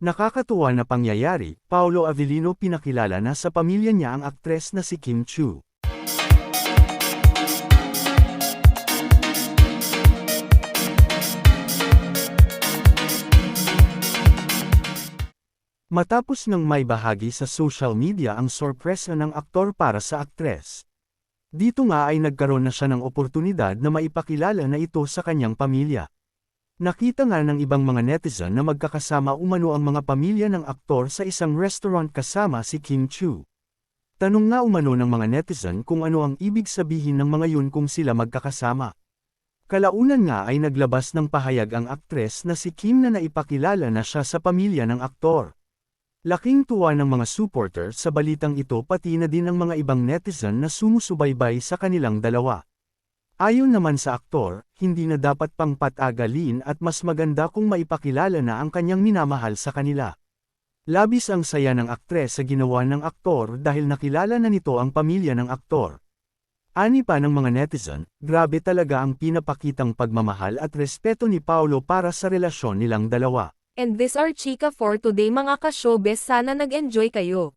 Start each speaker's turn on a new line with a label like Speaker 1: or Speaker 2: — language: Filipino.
Speaker 1: Nakakatuwa na pangyayari, Paolo Avellino pinakilala na sa pamilya niya ang aktres na si Kim Chu. Matapos ng may bahagi sa social media ang sorpresa ng aktor para sa aktres. Dito nga ay nagkaroon na siya ng oportunidad na maipakilala na ito sa kanyang pamilya. Nakita nga ng ibang mga netizen na magkakasama umano ang mga pamilya ng aktor sa isang restaurant kasama si Kim Chu. Tanong nga umano ng mga netizen kung ano ang ibig sabihin ng mga yun kung sila magkakasama. Kalaunan nga ay naglabas ng pahayag ang aktres na si Kim na naipakilala na siya sa pamilya ng aktor. Laking tuwa ng mga supporter sa balitang ito pati na din ang mga ibang netizen na sumusubaybay sa kanilang dalawa. Ayon naman sa aktor, hindi na dapat pang patagalin at mas maganda kung maipakilala na ang kanyang minamahal sa kanila. Labis ang saya ng aktres sa ginawa ng aktor dahil nakilala na nito ang pamilya ng aktor. Ani pa ng mga netizen, grabe talaga ang pinapakitang pagmamahal at respeto ni Paolo para sa relasyon nilang dalawa.
Speaker 2: And this are chika for today mga ka-showbiz sana nag-enjoy kayo.